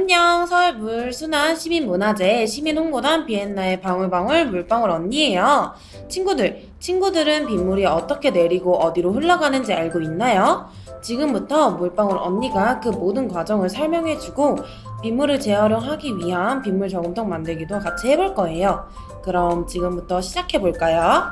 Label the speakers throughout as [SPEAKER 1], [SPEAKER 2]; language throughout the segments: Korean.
[SPEAKER 1] 안녕 서울 물순환 시민문화재 시민홍보단 비엔나의 방울방울 물방울 언니예요. 친구들, 친구들은 빗물이 어떻게 내리고 어디로 흘러가는지 알고 있나요? 지금부터 물방울 언니가 그 모든 과정을 설명해주고 빗물을 재활용하기 위한 빗물 저금통 만들기도 같이 해볼 거예요. 그럼 지금부터 시작해볼까요?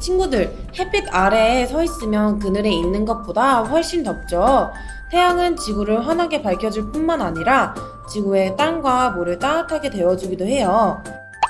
[SPEAKER 1] 친구들, 햇빛 아래에 서 있으면 그늘에 있는 것보다 훨씬 덥죠. 태양은 지구를 환하게 밝혀줄 뿐만 아니라 지구의 땅과 물을 따뜻하게 데워주기도 해요.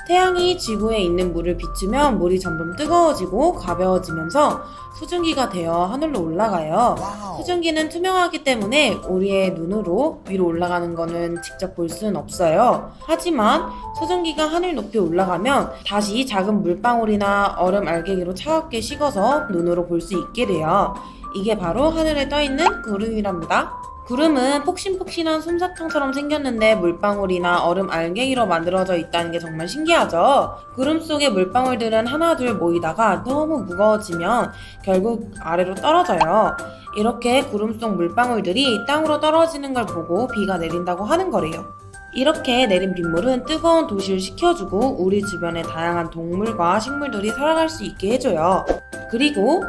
[SPEAKER 1] 태양이 지구에 있는 물을 비추면 물이 점점 뜨거워지고 가벼워지면서 수증기가 되어 하늘로 올라가요. 수증기는 투명하기 때문에 우리의 눈으로 위로 올라가는 거는 직접 볼 수는 없어요. 하지만 수증기가 하늘 높이 올라가면 다시 작은 물방울이나 얼음 알갱이로 차갑게 식어서 눈으로 볼 수 있게 돼요. 이게 바로 하늘에 떠 있는 구름이랍니다. 구름은 폭신폭신한 솜사탕처럼 생겼는데 물방울이나 얼음 알갱이로 만들어져 있다는 게 정말 신기하죠? 구름 속의 물방울들은 하나둘 모이다가 너무 무거워지면 결국 아래로 떨어져요. 이렇게 구름 속 물방울들이 땅으로 떨어지는 걸 보고 비가 내린다고 하는 거래요. 이렇게 내린 빗물은 뜨거운 도시를 식혀주고 우리 주변의 다양한 동물과 식물들이 살아갈 수 있게 해줘요. 그리고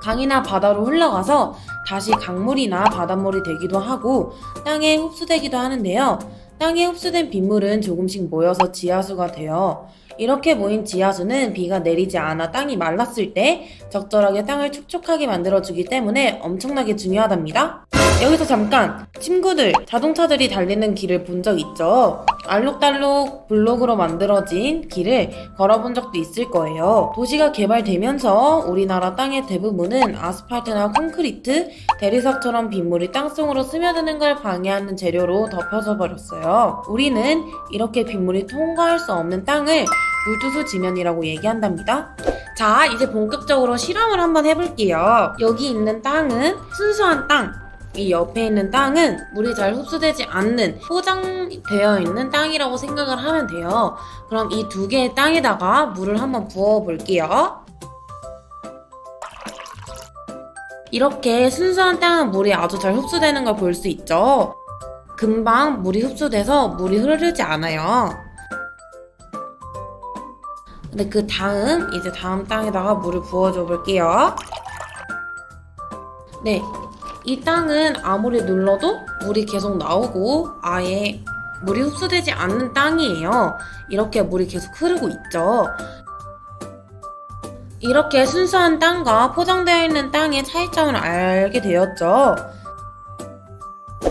[SPEAKER 1] 강이나 바다로 흘러가서 다시 강물이나 바닷물이 되기도 하고 땅에 흡수되기도 하는데요. 땅에 흡수된 빗물은 조금씩 모여서 지하수가 돼요. 이렇게 모인 지하수는 비가 내리지 않아 땅이 말랐을 때 적절하게 땅을 촉촉하게 만들어주기 때문에 엄청나게 중요하답니다. 여기서 잠깐! 친구들, 자동차들이 달리는 길을 본 적 있죠? 알록달록 블록으로 만들어진 길을 걸어본 적도 있을 거예요. 도시가 개발되면서 우리나라 땅의 대부분은 아스팔트나 콘크리트, 대리석처럼 빗물이 땅속으로 스며드는 걸 방해하는 재료로 덮여져 버렸어요. 우리는 이렇게 빗물이 통과할 수 없는 땅을 물투수 지면이라고 얘기한답니다. 자, 이제 본격적으로 실험을 한번 해볼게요. 여기 있는 땅은 순수한 땅. 이 옆에 있는 땅은 물이 잘 흡수되지 않는 포장되어 있는 땅이라고 생각을 하면 돼요. 그럼 이 두 개의 땅에다가 물을 한번 부어 볼게요. 이렇게 순수한 땅은 물이 아주 잘 흡수되는 걸 볼 수 있죠. 금방 물이 흡수돼서 물이 흐르지 않아요. 근데 그 다음 이제 다음 땅에다가 물을 부어줘 볼게요. 네, 이 땅은 아무리 눌러도 물이 계속 나오고 아예 물이 흡수되지 않는 땅이에요. 이렇게 물이 계속 흐르고 있죠. 이렇게 순수한 땅과 포장되어 있는 땅의 차이점을 알게 되었죠.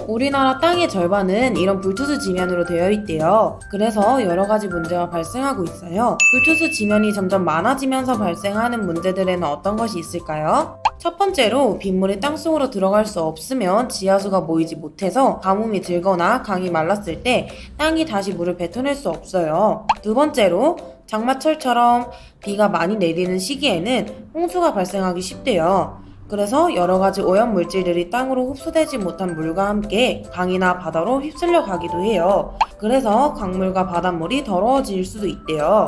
[SPEAKER 1] 우리나라 땅의 절반은 이런 불투수 지면으로 되어 있대요. 그래서 여러 가지 문제가 발생하고 있어요. 불투수 지면이 점점 많아지면서 발생하는 문제들에는 어떤 것이 있을까요? 첫 번째로 빗물이 땅속으로 들어갈 수 없으면 지하수가 모이지 못해서 가뭄이 들거나 강이 말랐을 때 땅이 다시 물을 뱉어낼 수 없어요. 두 번째로 장마철처럼 비가 많이 내리는 시기에는 홍수가 발생하기 쉽대요. 그래서 여러 가지 오염 물질들이 땅으로 흡수되지 못한 물과 함께 강이나 바다로 휩쓸려 가기도 해요. 그래서 강물과 바닷물이 더러워질 수도 있대요.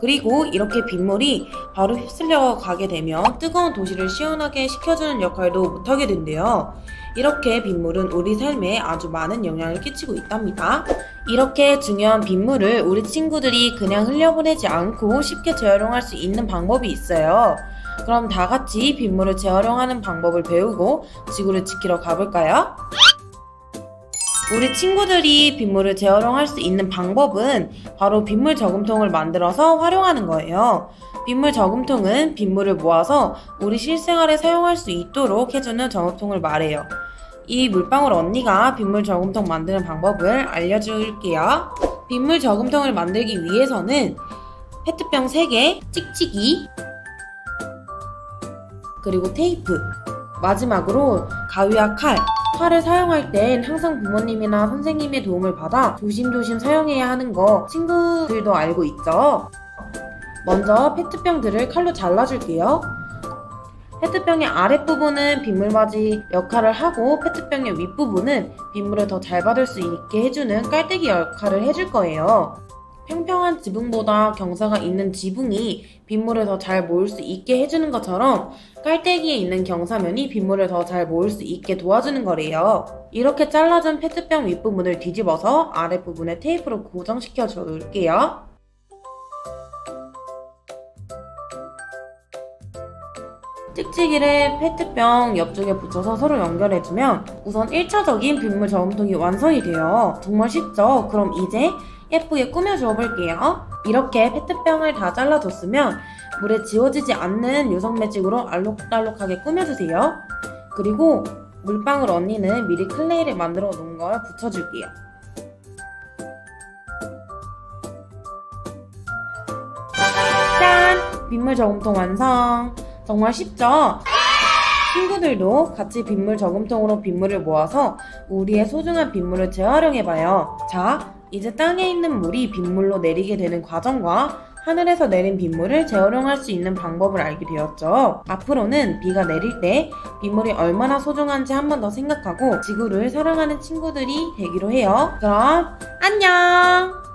[SPEAKER 1] 그리고 이렇게 빗물이 바로 휩쓸려 가게 되면 뜨거운 도시를 시원하게 식혀주는 역할도 못하게 된대요. 이렇게 빗물은 우리 삶에 아주 많은 영향을 끼치고 있답니다. 이렇게 중요한 빗물을 우리 친구들이 그냥 흘려보내지 않고 쉽게 재활용할 수 있는 방법이 있어요. 그럼 다 같이 빗물을 재활용하는 방법을 배우고 지구를 지키러 가볼까요? 우리 친구들이 빗물을 재활용할 수 있는 방법은 바로 빗물 저금통을 만들어서 활용하는 거예요. 빗물 저금통은 빗물을 모아서 우리 실생활에 사용할 수 있도록 해주는 저금통을 말해요. 이 물방울 언니가 빗물 저금통 만드는 방법을 알려줄게요. 빗물 저금통을 만들기 위해서는 페트병 3개, 찍찍이, 그리고 테이프, 마지막으로 가위와 칼, 칼을 사용할 땐 항상 부모님이나 선생님의 도움을 받아 조심조심 사용해야 하는 거 친구들도 알고 있죠? 먼저 페트병들을 칼로 잘라줄게요. 페트병의 아랫부분은 빗물바지 역할을 하고 페트병의 윗부분은 빗물을 더 잘 받을 수 있게 해주는 깔때기 역할을 해줄 거예요. 평평한 지붕보다 경사가 있는 지붕이 빗물을 더 잘 모을 수 있게 해주는 것처럼 깔때기에 있는 경사면이 빗물을 더 잘 모을 수 있게 도와주는 거래요. 이렇게 잘라준 페트병 윗부분을 뒤집어서 아랫부분에 테이프로 고정시켜 줄게요. 찍찍이를 페트병 옆쪽에 붙여서 서로 연결해주면 우선 1차적인 빗물 저금통이 완성이 돼요. 정말 쉽죠? 그럼 이제 예쁘게 꾸며줘 볼게요. 이렇게 페트병을 다 잘라줬으면 물에 지워지지 않는 유성 매직으로 알록달록하게 꾸며주세요. 그리고 물방울 언니는 미리 클레이를 만들어 놓은 걸 붙여줄게요. 짠! 빗물 저금통 완성! 정말 쉽죠? 친구들도 같이 빗물 저금통으로 빗물을 모아서 우리의 소중한 빗물을 재활용해봐요. 자, 이제 땅에 있는 물이 빗물로 내리게 되는 과정과 하늘에서 내린 빗물을 재활용할 수 있는 방법을 알게 되었죠. 앞으로는 비가 내릴 때 빗물이 얼마나 소중한지 한 번 더 생각하고 지구를 사랑하는 친구들이 되기로 해요. 그럼 안녕!